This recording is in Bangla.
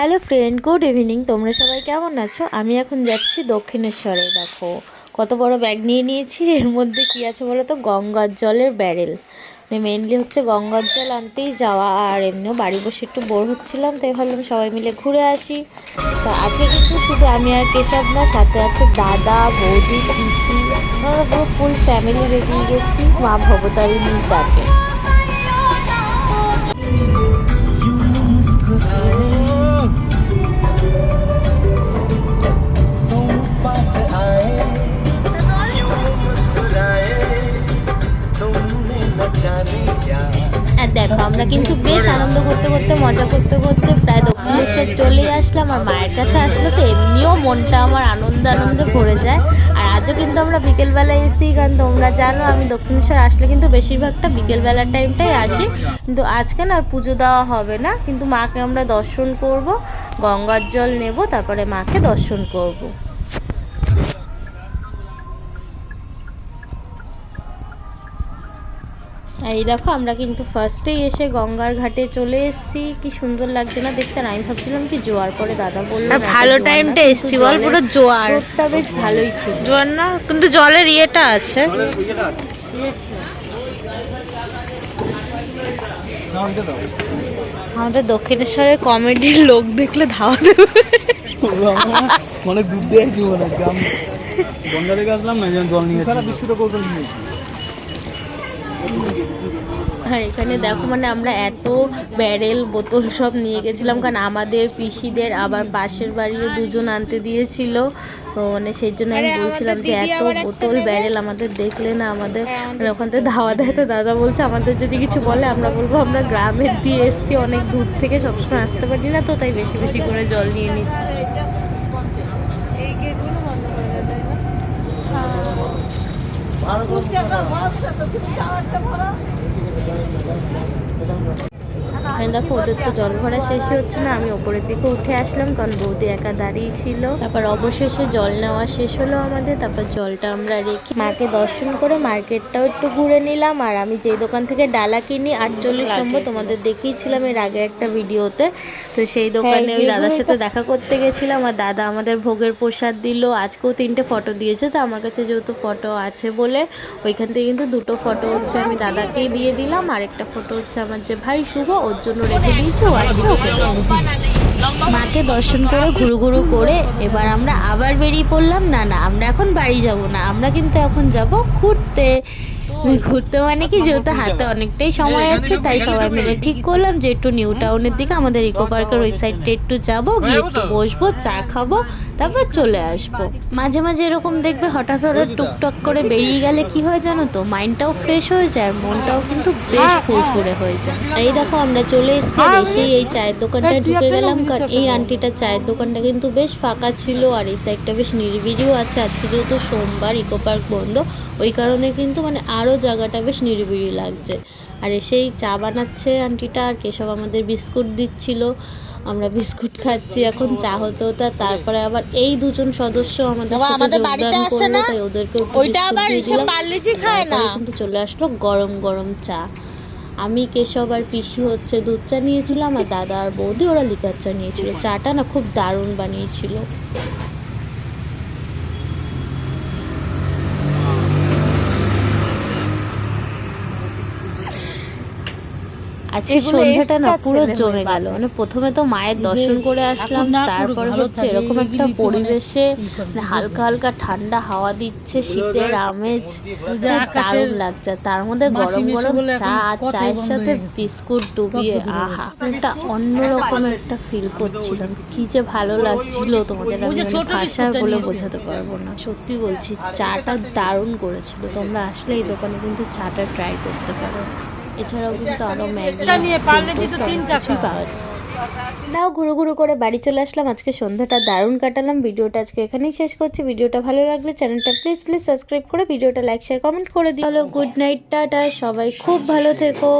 হ্যালো ফ্রেন্ড গুড ইভিনিং তোমরা সবাই কেমন আছো? আমি এখন যাচ্ছি দক্ষিণেশ্বরে, দেখো। কত বড় ব্যাগ নিয়ে নিয়েছি, এর মধ্যে কি আছে বলো তো গঙ্গার জলের ব্যারেল মানে মেনলি হচ্ছে গঙ্গার জল আনতেই যাওয়া, আর এমনিও বাড়ি বসে একটু বোর হচ্ছিলাম, তাই ভাবলাম সবাই মিলে ঘুরে আসি। তো আজকে কিন্তু শুধু আমি আর কেশব না, সাথে আছে দাদা, বৌদি, পিসি পুরো ফুল ফ্যামিলি বেরিয়ে গেছি, মা ভবতারিণী ডাকে। করতে মজা করতে করতে প্রায় দক্ষিণেশ্বর চলে আসলাম আর মায়ের কাছে আসলে তো এমনিও মনটা আমার আনন্দ আনন্দে ভরে যায়। আর আজও কিন্তু আমরা বিকেলবেলায় এসেছি কারণ তোমরা জানো আমি দক্ষিণেশ্বর আসলে কিন্তু বেশিরভাগটা বিকেলবেলার টাইমটাই আসি। কিন্তু আজকে না আর পুজো দেওয়া হবে না, কিন্তু মাকে আমরা দর্শন করব, গঙ্গার জল নেব, তারপরে মাকে দর্শন করব। আর এই দেখো আমরা কিন্তু ফার্স্টেই এসে গঙ্গার ঘাটে চলে এসেছি। কি সুন্দর লাগছে না দেখতে? আমি ভাবছিলাম কি জোয়ার পরে দাদা বলল ভালো টাইমটা এসছি বল, পুরো জোয়ার। স্রোতটা বেশ ভালোই ছিল। জোয়ার না কিন্তু জলের ইয়েটা আছে। আমাদের দক্ষিণেশ্বরের কমেডির লোক দেখলে ধাওয়া দেবে। অনেক দূর দিয়ে মনে হয় গ্রাম গঙ্গা থেকে আসলাম না যেন জল নিয়ে বিস্কুট নিয়েছি আর এখানে দেখো মানে আমরা এত ব্যারেল বোতল সব নিয়ে গেছিলাম কারণ আমাদের পিসিদের আবার পাশের বাড়িও দুজন আনতে দিয়েছিল। তো মানে সেই জন্য আমি বলছিলাম যে এত বোতল ব্যারেল আমাদের দেখলে না আমাদের মানে ওখান থেকে ধাওয়া দেয়। তো দাদা বলছে আমাদের যদি কিছু বলে আমরা বলব আমরা গ্রামের দিয়ে এসছি অনেক দূর থেকে সবসময় আসতে পারি না তো তাই বেশি বেশি করে জল নিয়ে নিচ্ছি। তুমি চাওয়ারটা ভরা। আমি দেখো ওদের তো জল ভরা শেষই হচ্ছে না। আমি ওপরের দিকে উঠে আসলাম, কারণ বৌদি একা দাঁড়িয়ে ছিল। তারপর অবশেষে জল নেওয়া শেষ হলো আমাদের। তারপর জলটা আমরা রেখে মাকে দর্শন করে মার্কেটটাও একটু ঘুরে নিলাম। আর আমি যেই দোকান থেকে ডালা কিনি, আটচল্লিশ নম্বর তোমাদের দেখিয়েছিলাম এর আগে একটা ভিডিওতে। তো সেই দোকানে ওই দাদার সাথে দেখা করতে গেছিলাম। আর দাদা আমাদের ভোগের প্রসাদ দিল। আজকেও তিনটে ফটো দিয়েছে, তো আমার কাছে যেহেতু ফটো আছে বলে ওইখান থেকে কিন্তু দুটো ফটো হচ্ছে আমি দাদাকেই দিয়ে দিলাম। আর একটা ফটো হচ্ছে আমার যে ভাই শুভ, ওর জন্য রেখে দিয়েছে ও আসলে ওকে মাকে দর্শন করে ঘুরু ঘুরু করে এবার আমরা আবার বেরিয়ে পড়লাম। না না আমরা এখন বাড়ি যাব না আমরা কিন্তু এখন যাব ঘুরতে। ঘুরতে মানে কি যেহেতু হাতে অনেকটাই সময় আছে তাই সবাই মিলে ঠিক করলাম যে একটু নিউ টাউনের দিকে আমাদের ইকো পার্কের ওই সাইডটা একটু যাব গিয়ে একটু বসবো চা খাব তারপর চলে আসব। মাঝে মাঝে এরকম দেখবে হঠাৎ হঠাৎ টুকটক করে বেরিয়ে গেলে কি হয় জানো তো? মাইন্ডটাও ফ্রেশ হয়ে যায় আর মনটাও কিন্তু বেশ ফুরফুরে হয়ে যায়। এই দেখো আমরা চলে এসেছি আর এসেই এই চায়ের দোকানটায় ঢুকে গেলাম। কারণ এই আন্টিটার চায়ের দোকানটা কিন্তু বেশ ফাঁকা ছিল আর এই সাইডটা বেশ নিরিবিলিও আছে। আজকে যেহেতু সোমবার ইকো পার্ক বন্ধ ওই কারণে কিন্তু মানে আরও জায়গাটা বেশ নিরিবিলি লাগছে। আর এসেই চা বানাচ্ছে আন্টিটা আর কেশব আমাদের বিস্কুট দিচ্ছিল। আমরা বিস্কুট খাচ্ছি এখন চা হতে হতে তারপরে আবার এই দুজন সদস্য আমাদের সাথে যোগদান করল? তাই ওদেরকে ওইটা আবার পার্লেজি খায় না? কিন্তু চলে আসলো গরম গরম চা। আমি কেশব আর পিসি হচ্ছে দুধ চা নিয়েছিলাম আর দাদা আর বৌদি ওরা লিকার চা নিয়েছিল। চাটা না খুব দারুণ বানিয়েছিল। আজকে সন্ধ্যাটা না পুরো জমে গেল। মানে প্রথমে তো মায়ের দর্শন করে আসলাম তারপর হচ্ছে এরকম একটা পরিবেশে মানে হালকা হালকা ঠান্ডা হাওয়া দিচ্ছে শীতের আমেজ। মানে দারুণ লাগছে। তার মধ্যে গরম গরম চা আর চায়ের সাথে বিস্কুট ডুবিয়ে আহা একটা অন্যরকম একটা ফিল করছিলাম। কি যে ভালো লাগছিল তোমাদের আমি মানে ভাষায় বলে বোঝাতে পারব না। সত্যি বলছি চাটা দারুণ করেছিল। তোমরা আসলে এই দোকানে কিন্তু চাটা ট্রাই করতে পারো। এছাড়াও কিন্তু আরও ম্যাগি কিছুই পাওয়া যায়। নাও ঘুরু ঘুরু করে বাড়ি চলে আসলাম। আজকে সন্ধ্যাটা দারুণ কাটালাম। ভিডিওটা আজকে এখানেই শেষ করছি। ভিডিওটা ভালো লাগলে চ্যানেলটা প্লিজ প্লিজ সাবস্ক্রাইব করে ভিডিওটা লাইক শেয়ার কমেন্ট করে দিও। হলো গুড নাইট টাটা। সবাই খুব ভালো থেকো।